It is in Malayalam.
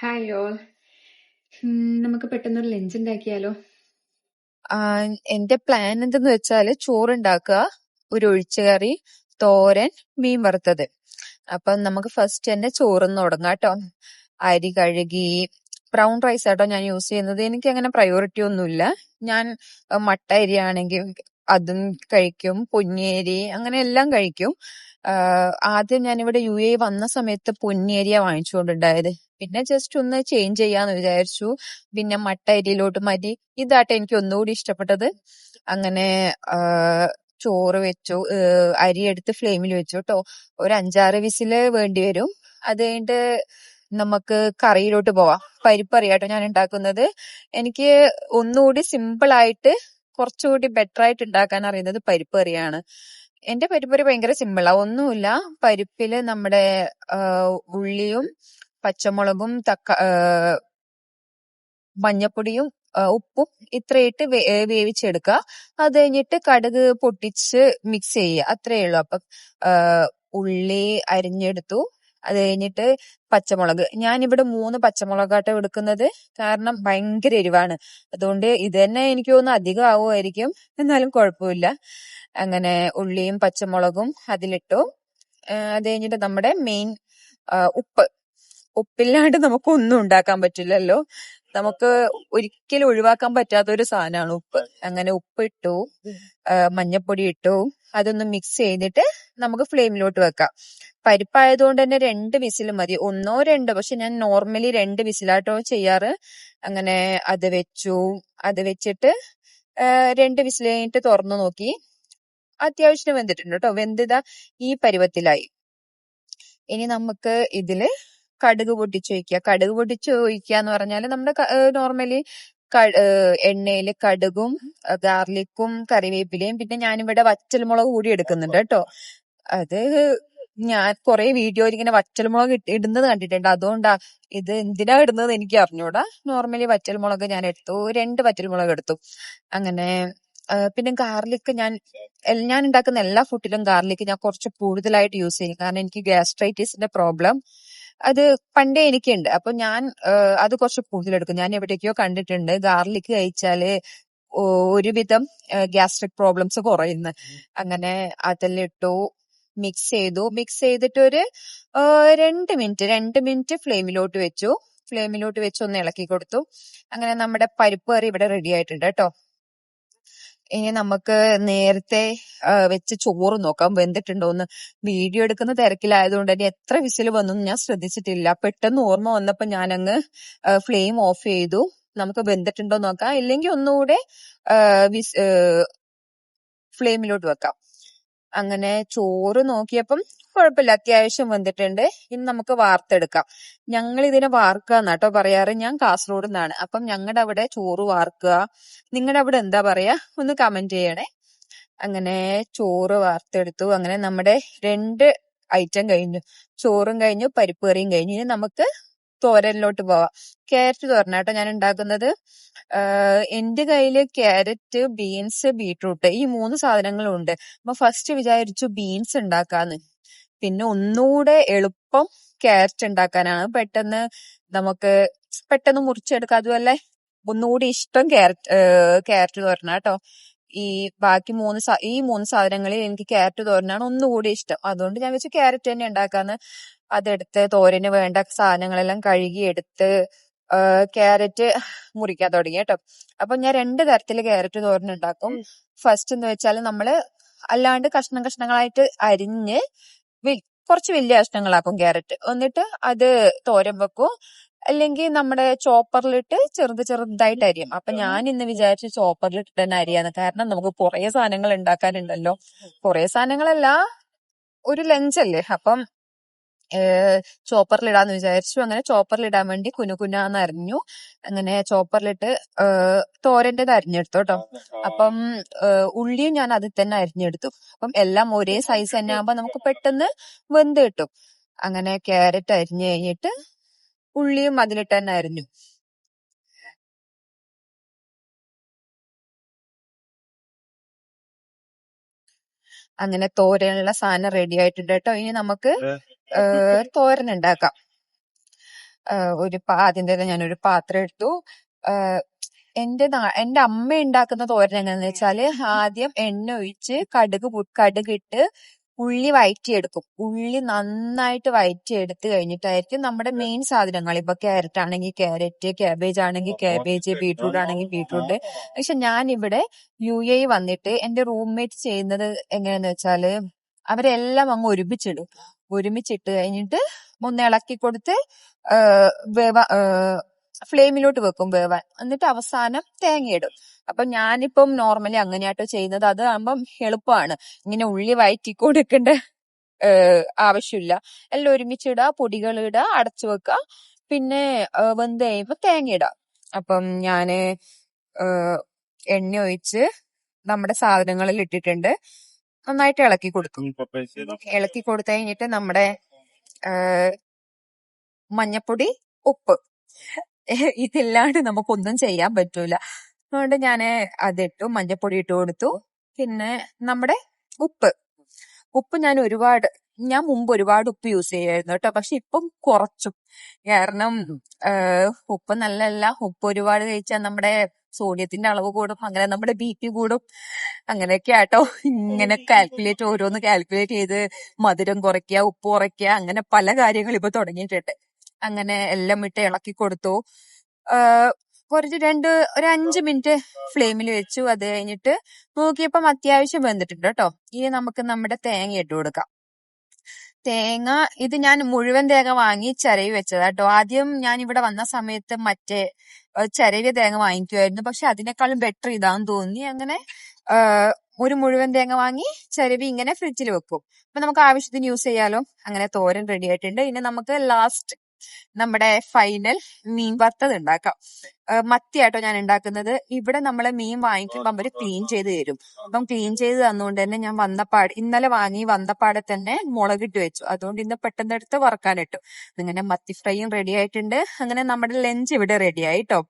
ഹായ് നമുക്ക് പെട്ടെന്നൊരു ലഞ്ച് ഉണ്ടാക്കിയാലോ? എന്റെ പ്ലാൻ എന്തെന്ന് വെച്ചാൽ ചോറുണ്ടാക്കുക ഒരു ഒഴിച്ചുകറി തോരൻ മീൻ വറുത്തത്. അപ്പൊ നമുക്ക് ഫസ്റ്റ് തന്നെ ചോറിന്ന് തുടങ്ങാം കേട്ടോ. അരി കഴുകി ബ്രൗൺ റൈസ് ആട്ടോ ഞാൻ യൂസ് ചെയ്യുന്നത്. എനിക്ക് അങ്ങനെ പ്രയോറിറ്റി ഒന്നുമില്ല. ഞാൻ മട്ട അരി ആണെങ്കിൽ അതും കഴിക്കും പൊന്നിയരി അങ്ങനെ എല്ലാം കഴിക്കും. ആദ്യം ഞാനിവിടെ യു എ വന്ന സമയത്ത് പൊന്നേരിയ വാങ്ങിച്ചുകൊണ്ടുണ്ടായത്. പിന്നെ ജസ്റ്റ് ഒന്ന് ചേഞ്ച് ചെയ്യാന്ന് വിചാരിച്ചു. പിന്നെ മട്ട അരിയിലോട്ട് മതി ഇതാട്ടെ എനിക്ക് ഒന്നുകൂടി ഇഷ്ടപ്പെട്ടത്. അങ്ങനെ ചോറ് വെച്ചു. അരി എടുത്ത് ഫ്ലെയിമിൽ വെച്ചു കേട്ടോ ഒരു അഞ്ചാറ് വിസിൽ വേണ്ടി വരും. അത് കഴിഞ്ഞിട്ട് നമുക്ക് കറിയിലോട്ട് പോവാം. പരിപ്പ് അറിയാട്ടോ ഞാൻ ഉണ്ടാക്കുന്നത്. എനിക്ക് ഒന്നുകൂടി സിമ്പിൾ ആയിട്ട് കുറച്ചുകൂടി ബെറ്റർ ആയിട്ട് ഉണ്ടാക്കാൻ അറിയുന്നത് പരിപ്പ് കറിയാണ്. എന്റെ പരിപ്പൊരു ഭയങ്കര സിമ്പിളാ ഒന്നുമില്ല. പരിപ്പിൽ നമ്മുടെ ഉള്ളിയും പച്ചമുളകും തക്ക മഞ്ഞപ്പൊടിയും ഉപ്പും ഇത്രയിട്ട് വേവിച്ചെടുക്കുക. അത് കഴിഞ്ഞിട്ട് കടുക് പൊട്ടിച്ച് മിക്സ് ചെയ്യുക. അത്രയേ ഉള്ളൂ. അപ്പൊ ഉള്ളി അരിഞ്ഞെടുത്തു. അത് കഴിഞ്ഞിട്ട് പച്ചമുളക്. ഞാനിവിടെ മൂന്ന് പച്ചമുളകാട്ടം എടുക്കുന്നത് കാരണം ഭയങ്കര എരിവാണ്. അതുകൊണ്ട് ഇത് തന്നെ എനിക്ക് തോന്നുന്നു അധികം ആവുമായിരിക്കും. എന്നാലും കുഴപ്പമില്ല. അങ്ങനെ ഉള്ളിയും പച്ചമുളകും അതിലിട്ടു. അത് കഴിഞ്ഞിട്ട് നമ്മുടെ മെയിൻ ഉപ്പ്. ഉപ്പില്ലാണ്ട് നമുക്ക് ഒന്നും ഉണ്ടാക്കാൻ പറ്റില്ലല്ലോ. നമുക്ക് ഒരിക്കലും ഒഴിവാക്കാൻ പറ്റാത്ത ഒരു സാധനമാണ് ഉപ്പ്. അങ്ങനെ ഉപ്പ് ഇട്ടു മഞ്ഞപ്പൊടി ഇട്ടു. അതൊന്ന് മിക്സ് ചെയ്തിട്ട് നമുക്ക് ഫ്ലെയിമിലോട്ട് വെക്കാം. പരിപ്പായതുകൊണ്ട് തന്നെ രണ്ട് വിസിൽ മതി. ഒന്നോ രണ്ടോ പക്ഷെ ഞാൻ നോർമലി രണ്ട് വിസിലാട്ടോ ചെയ്യാറ്. അങ്ങനെ അത് വെച്ചു. അത് വെച്ചിട്ട് രണ്ട് വിസിൽ കഴിഞ്ഞിട്ട് തുറന്നു നോക്കി. അത്യാവശ്യം വെന്തിട്ടുണ്ട് കേട്ടോ വെന്തിത ഈ പരുവത്തിലായി. ഇനി നമുക്ക് ഇതിൽ കടുക് പൊട്ടിച്ച് ഒഴിക്കുക കടുക് പൊട്ടിച്ച് ഒഴിക്കുക എന്ന് പറഞ്ഞാൽ നമ്മുടെ നോർമലി എണ്ണയിൽ കടുകും ഗാർലിക്കും കറിവേപ്പിലയും പിന്നെ ഞാനിവിടെ വറ്റൽമുളക് കൂടി എടുക്കുന്നുണ്ട് കേട്ടോ അത് ഞാൻ കുറെ വീഡിയോയിൽ ഇങ്ങനെ വറ്റൽമുളക് ഇട്ട് ഇടുന്നത് കണ്ടിട്ടുണ്ട്. അതുകൊണ്ടാ ഇത് എന്തിനാ ഇടുന്നത് എനിക്ക് അറിഞ്ഞൂടാ. നോർമലി വറ്റൽമുളക് ഞാൻ എടുത്തു. രണ്ട് വറ്റൽമുളക് എടുത്തു. അങ്ങനെ പിന്നെ ഗാർലിക് ഞാൻ ഞാൻ ഉണ്ടാക്കുന്ന എല്ലാ ഫുഡിലും ഗാർലിക് ഞാൻ കുറച്ച് കൂടുതലായിട്ട് യൂസ് ചെയ്യും. കാരണം എനിക്ക് ഗ്യാസ്ട്രൈറ്റിസിന്റെ പ്രോബ്ലം അത് പണ്ടേ എനിക്കുണ്ട്. അപ്പൊ ഞാൻ അത് കുറച്ച് കൂടുതലെടുക്കും ഞാൻ എവിടേക്കോ കണ്ടിട്ടുണ്ട് ഗാർലിക് കഴിച്ചാൽ ഒരുവിധം ഗ്യാസ്ട്രിക് പ്രോബ്ലംസ് കുറയുന്നു. അങ്ങനെ അതെല്ലാം ഇട്ടു. മിക്സ് ചെയ്തു. മിക്സ് ചെയ്തിട്ട് ഒരു രണ്ട് മിനിറ്റ് രണ്ട് മിനിറ്റ് ഫ്ലെയിമിലോട്ട് വെച്ചു. ഫ്ലെയിമിലോട്ട് വെച്ച് ഒന്ന് ഇളക്കി കൊടുത്തു. അങ്ങനെ നമ്മുടെ പരിപ്പ് കറി ഇവിടെ റെഡി ആയിട്ടുണ്ട് കേട്ടോ. ഇനി നമുക്ക് നേരത്തെ വെച്ച് ചോറ് നോക്കാം. വെന്തിട്ടുണ്ടോ എന്ന്. വീഡിയോ എടുക്കുന്ന തിരക്കിലായതുകൊണ്ട് തന്നെ എത്ര വിസിൽ വന്നു ഞാൻ ശ്രദ്ധിച്ചിട്ടില്ല. പെട്ടെന്ന് ഓർമ്മ വന്നപ്പോ ഞാൻ അങ്ങ് ഫ്ലെയിം ഓഫ് ചെയ്തു. നമുക്ക് വെന്തിട്ടുണ്ടോ നോക്കാം. ഇല്ലെങ്കിൽ ഒന്നുകൂടെ ഫ്ലെയിമിലോട്ട് വെക്കാം. അങ്ങനെ ചോറ് നോക്കിയപ്പം കുഴപ്പമില്ല അത്യാവശ്യം വന്നിട്ടുണ്ട് ഇനി നമുക്ക് വാർത്തെടുക്കാം. ഞങ്ങൾ ഇതിനെ വാർക്കുക എന്നാട്ടോ പറയാറ്. ഞാൻ കാസർഗോഡ് നിന്നാണ് അപ്പം ഞങ്ങളുടെ അവിടെ ചോറ് വാർക്കുക നിങ്ങളുടെ അവിടെ എന്താ പറയാ? ഒന്ന് കമന്റ് ചെയ്യണേ. അങ്ങനെ ചോറ് വാർത്തെടുത്തു. അങ്ങനെ നമ്മുടെ രണ്ട് ഐറ്റം കഴിഞ്ഞു. ചോറും കഴിഞ്ഞു പരിപ്പ് കറിയും കഴിഞ്ഞു. ഇനി നമുക്ക് തോരനിലോട്ട് പോവാം. ക്യാരറ്റ് തോരനാട്ടോ ഞാൻ ഉണ്ടാക്കുന്നത്. എന്റെ കയ്യിൽ ക്യാരറ്റ് ബീൻസ് ബീട്രൂട്ട് ഈ മൂന്ന് സാധനങ്ങളും ഉണ്ട് അപ്പൊ ഫസ്റ്റ് വിചാരിച്ചു ബീൻസ് ഉണ്ടാക്കാന്ന്. പിന്നെ ഒന്നുകൂടെ എളുപ്പം ക്യാരറ്റ് ഉണ്ടാക്കാനാണ്. പെട്ടെന്ന് നമുക്ക് പെട്ടെന്ന് മുറിച്ചെടുക്കാം. അതുമല്ല ഒന്നുകൂടി ഇഷ്ടം ക്യാരറ്റ് ക്യാരറ്റ് തോരണ കേട്ടോ. ഈ ബാക്കി മൂന്ന് ഈ മൂന്ന് സാധനങ്ങളിൽ എനിക്ക് ക്യാരറ്റ് തോരനാണ് ഒന്നുകൂടി ഇഷ്ടം. അതുകൊണ്ട് ഞാൻ വെച്ച് ക്യാരറ്റ് തന്നെ ഉണ്ടാക്കാന്ന്. അതെടുത്ത് തോരന് വേണ്ട സാധനങ്ങളെല്ലാം കഴുകി എടുത്ത് ക്യാരറ്റ് മുറിക്കാൻ തുടങ്ങി കേട്ടോ. അപ്പൊ ഞാൻ രണ്ട് തരത്തിൽ ക്യാരറ്റ് തോരൻ ഉണ്ടാക്കും. ഫസ്റ്റ് എന്ന് വെച്ചാൽ നമ്മൾ അല്ലാണ്ട് കഷ്ണം കഷ്ണങ്ങളായിട്ട് അരിഞ്ഞ് കുറച്ച് വലിയ കഷ്ണങ്ങളാക്കും ക്യാരറ്റ്. എന്നിട്ട് അത് തോരൻ വെക്കും. അല്ലെങ്കിൽ നമ്മുടെ ചോപ്പറിലിട്ട് ചെറുത് ചെറുതായിട്ട് അരിയും. അപ്പൊ ഞാൻ ഇന്ന് വിചാരിച്ചു ചോപ്പറിലിട്ട് തന്നെ അരിയാന്ന് കാരണം നമുക്ക് കുറെ സാധനങ്ങൾ ഉണ്ടാക്കാനുണ്ടല്ലോ. കുറെ സാധനങ്ങളല്ല ഒരു ലഞ്ചല്ലേ? അപ്പം ചോപ്പറിലിടാന്ന് വിചാരിച്ചു. അങ്ങനെ ചോപ്പറിലിടാൻ വേണ്ടി കുനുകുനാന്ന് അരിഞ്ഞു അങ്ങനെ ചോപ്പറിലിട്ട് തോരന്റെത് അരിഞ്ഞെടുത്തു കേട്ടോ അപ്പം ഉള്ളിയും ഞാൻ അതിൽ തന്നെ അരിഞ്ഞെടുത്തു. അപ്പം എല്ലാം ഒരേ സൈസ് തന്നെ ആകുമ്പോ നമുക്ക് പെട്ടെന്ന് വെന്ത് കിട്ടും. അങ്ങനെ ക്യാരറ്റ് അരിഞ്ഞു കഴിഞ്ഞിട്ട് ഉള്ളിയും അതിലിട്ട് തന്നെ അരിഞ്ഞു. അങ്ങനെ തോരനുള്ള സാധനം റെഡി ആയിട്ടുണ്ട് കേട്ടോ. ഇനി നമുക്ക് തോരൻ ഉണ്ടാക്കാം. ഒരു ആദ്യം തന്നെ ഞാനൊരു പാത്രം എടുത്തു. എന്റെ എന്റെ അമ്മ ഉണ്ടാക്കുന്ന തോരൻ എങ്ങനെയാന്ന് വെച്ചാൽ ആദ്യം എണ്ണ ഒഴിച്ച് കടുക് കടുകിട്ട് ഉള്ളി വയറ്റിയെടുക്കും. ഉള്ളി നന്നായിട്ട് വയറ്റിയെടുത്ത് കഴിഞ്ഞിട്ടായിരിക്കും നമ്മുടെ മെയിൻ സാധനങ്ങൾ. ഇപ്പൊ ക്യാരറ്റ് ആണെങ്കിൽ ക്യാരറ്റ് ക്യാബേജ് ആണെങ്കിൽ ക്യാബേജ് ബീട്രൂട്ട് ആണെങ്കിൽ ബീട്രൂട്ട് പക്ഷെ ഞാൻ ഇവിടെ യു എ വന്നിട്ട് എന്റെ റൂംമേറ്റ് ചെയ്യുന്നത് എങ്ങനെയാന്ന് വെച്ചാൽ അവരെല്ലാം അങ്ങ് ഒരുമിച്ചിടും. ഒരുമിച്ചിട്ട് കഴിഞ്ഞിട്ട് ഒന്ന് ഇളക്കി കൊടുത്ത് വേവ ഫ്ലെയിമിലോട്ട് വെക്കും വേവാൻ. എന്നിട്ട് അവസാനം തേങ്ങയിടും. അപ്പൊ ഞാനിപ്പം നോർമലി അങ്ങനെയാട്ടോ ചെയ്യുന്നത്. അത് ആകുമ്പം എളുപ്പമാണ് ഇങ്ങനെ ഉള്ളി വയറ്റി കൊടുക്കേണ്ട ആവശ്യമില്ല. എല്ലാം ഒരുമിച്ചിടുക പൊടികൾ ഇടുക അടച്ചു വെക്കുക പിന്നെ വെന്ത് കഴിയുമ്പോൾ തേങ്ങ ഇടുക അപ്പം ഞാൻ എണ്ണ ഒഴിച്ച് നമ്മുടെ സാധനങ്ങളിൽ ഇട്ടിട്ടുണ്ട്. നന്നായിട്ട് ഇളക്കി കൊടുക്കും. ഇളക്കി കൊടുത്തു കഴിഞ്ഞിട്ട് നമ്മുടെ മഞ്ഞപ്പൊടി ഉപ്പ്. ഇതില്ലാണ്ട് നമുക്കൊന്നും ചെയ്യാൻ പറ്റൂല. അതുകൊണ്ട് ഞാൻ അതിട്ടു മഞ്ഞപ്പൊടി ഇട്ട് കൊടുത്തു. പിന്നെ നമ്മുടെ ഉപ്പ്. ഉപ്പ് ഞാൻ ഒരുപാട് ഞാൻ മുമ്പ് ഒരുപാട് ഉപ്പ് യൂസ് ചെയ്യായിരുന്നു കേട്ടോ. പക്ഷെ ഇപ്പം കുറച്ചു. കാരണം ഉപ്പ് നല്ലല്ല ഉപ്പ് ഒരുപാട് കഴിച്ചാൽ നമ്മുടെ സോഡിയത്തിന്റെ അളവ് കൂടും അങ്ങനെ നമ്മുടെ ബി പി കൂടും. അങ്ങനെയൊക്കെ ആട്ടോ. ഇങ്ങനെ കാൽക്കുലേറ്റ് ഓരോന്ന് കാൽക്കുലേറ്റ് ചെയ്ത് മധുരം കുറയ്ക്കുക ഉപ്പ് കുറയ്ക്കുക അങ്ങനെ പല കാര്യങ്ങൾ ഇപ്പൊ തുടങ്ങിയിട്ടുണ്ട്. അങ്ങനെ എല്ലാം ഇട്ട് ഇളക്കി കൊടുത്തു. കുറച്ച് രണ്ട് ഒരു അഞ്ച് മിനിറ്റ് ഫ്ലെയിമിൽ വെച്ചു. അത് കഴിഞ്ഞിട്ട് നോക്കിയപ്പം അത്യാവശ്യം വെന്തിട്ടുണ്ട് കേട്ടോ. ഇനി നമുക്ക് നമ്മുടെ തേങ്ങ ഇട്ട് കൊടുക്കാം. തേങ്ങ ഇത് ഞാൻ മുഴുവൻ തേങ്ങ വാങ്ങി ചിരവി വെച്ചതാ കേട്ടോ. ആദ്യം ഞാൻ ഇവിടെ വന്ന സമയത്ത് മറ്റേ ചിരവിയ തേങ്ങ വാങ്ങിക്കുമായിരുന്നു പക്ഷെ അതിനേക്കാളും ബെറ്റർ ഇതാന്ന് തോന്നി. അങ്ങനെ ഒരു മുഴുവൻ തേങ്ങ വാങ്ങി ചിരവി ഇങ്ങനെ ഫ്രിഡ്ജിൽ വെക്കും. അപ്പൊ നമുക്ക് ആവശ്യത്തിന് യൂസ് ചെയ്യാലോ. അങ്ങനെ തോരൻ റെഡി ആയിട്ടുണ്ട്. ഇനി നമുക്ക് ലാസ്റ്റ് നമ്മുടെ ഫൈനൽ മീൻ വറുത്തത് ഉണ്ടാക്കാം. മത്തിയായിട്ടോ ഞാൻ ഉണ്ടാക്കുന്നത്. ഇവിടെ നമ്മൾ മീൻ വാങ്ങിക്കുമ്പോൾ അവർ ക്ലീൻ ചെയ്ത് തരും. അപ്പം ക്ലീൻ ചെയ്ത് തന്നുകൊണ്ട് തന്നെ ഞാൻ വന്നപ്പാട് ഇന്നലെ വാങ്ങി വന്നപ്പാടെ തന്നെ മുളകിട്ട് വെച്ചു. അതുകൊണ്ട് ഇന്ന് പെട്ടെന്ന് എടുത്ത് വറക്കാനിട്ടു. ഇങ്ങനെ മത്തി ഫ്രൈയും റെഡി ആയിട്ടുണ്ട്. അങ്ങനെ നമ്മുടെ ലഞ്ച് ഇവിടെ റെഡി ആയിട്ടോ